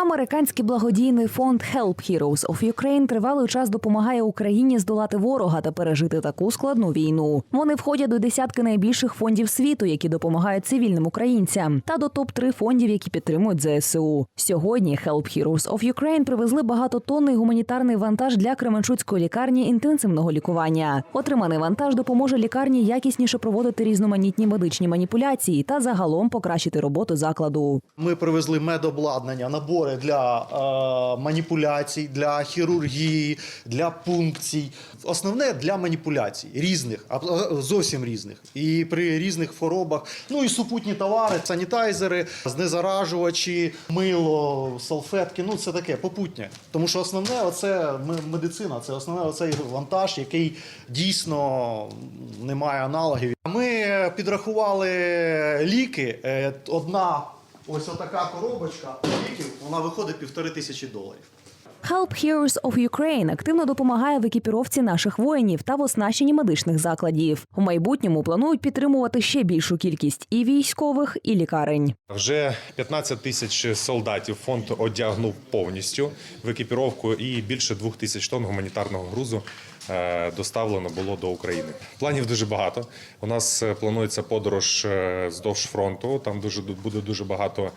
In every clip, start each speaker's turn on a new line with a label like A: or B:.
A: Американський благодійний фонд Help Heroes of Ukraine тривалий час допомагає Україні здолати ворога та пережити таку складну війну. Вони входять до десятки найбільших фондів світу, які допомагають цивільним українцям, та до топ 3 фондів, які підтримують ЗСУ. Сьогодні Help Heroes of Ukraine привезли багатотонний гуманітарний вантаж для Кременчуцької лікарні інтенсивного лікування. Отриманий вантаж допоможе лікарні якісніше проводити різноманітні медичні маніпуляції та загалом покращити роботу закладу.
B: Ми привезли медобладнання, набори для е, маніпуляцій, для хірургії, для пункцій. Основне для маніпуляцій різних, аб- зовсім різних. І при різних хворобах. Ну і супутні товари, санітайзери, знезаражувачі, мило, салфетки. Ну це таке попутнє. Тому що основне оце медицина, це основне оцей вантаж, який дійсно не має аналогів. Ми підрахували ліки. Е, Одна ось така коробочка ліків, вона виходить півтори тисячі доларів.
A: Help Heroes of Ukraine активно допомагає в екіпіровці наших воїнів та в оснащенні медичних закладів. У майбутньому планують підтримувати ще більшу кількість і військових, і лікарень.
C: Вже 15 тисяч солдатів фонд одягнув повністю в екіпіровку, і більше двох тисяч тонн гуманітарного грузу доставлено було до України. Планів дуже багато. У нас е, планується подорож е, здовж фронту. Там дуже буде дуже багато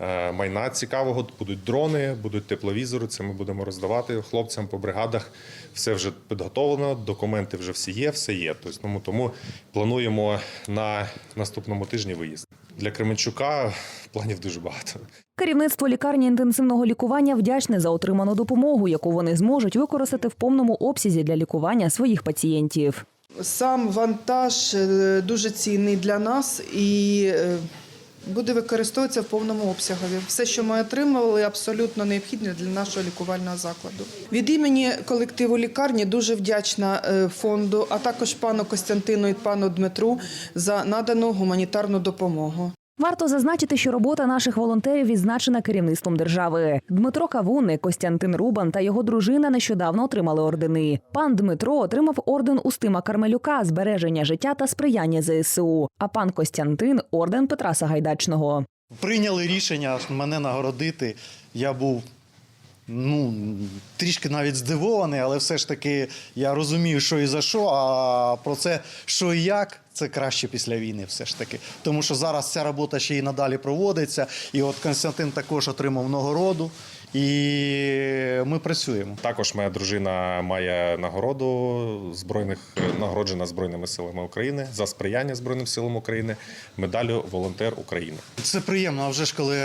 C: е, майна цікавого. Будуть дрони, будуть тепловізори. Це ми будемо роздавати хлопцям по бригадах. Все вже підготовлено, документи вже всі є, все є. Тобто, тому, тому плануємо на наступному тижні виїзд. Для Кременчука планів дуже багато.
A: Керівництво лікарні інтенсивного лікування вдячне за отриману допомогу, яку вони зможуть використати в повному обсязі для лікування своїх пацієнтів.
D: Сам вантаж е, дуже цінний для нас і е, буде використовуватися в повному обсягові. Все, що ми отримали, абсолютно необхідне для нашого лікувального закладу. Від імені колективу лікарні дуже вдячна е, фонду, а також пану Костянтину і пану Дмитру за надану гуманітарну допомогу.
A: Варто зазначити, що робота наших волонтерів відзначена керівництвом держави. Дмитро Кавуни, Костянтин Рубан та його дружина нещодавно отримали ордени. Пан Дмитро отримав орден Устима Кармелюка збереження життя та сприяння ЗСУ. А пан Костянтин орден Петра Сагайдачного.
B: Прийняли рішення мене нагородити. Я був ну, трішки навіть здивований, але все ж таки я розумію, що і за що. А про це, що і як, це краще після війни, все ж таки. Тому що зараз ця робота ще й надалі проводиться. І от Константин також отримав нагороду. І ми працюємо.
C: Також моя дружина має нагороду збройних нагороджена збройними силами України за сприяння збройним силам України, медалю волонтер України.
B: Це приємно, а вже ж коли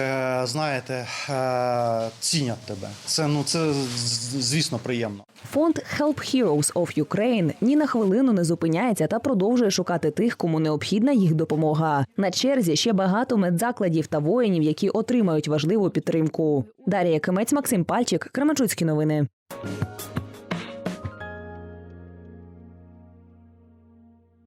B: знаєте, е, цінять тебе. Це ну це звісно приємно.
A: Фонд Help Heroes of Ukraine ні на хвилину не зупиняється та продовжує шукати тих, кому необхідна їх допомога. На черзі ще багато медзакладів та воїнів, які отримають важливу підтримку. Дарія Кимець, Максим Пальчик, Кременчуцькі новини.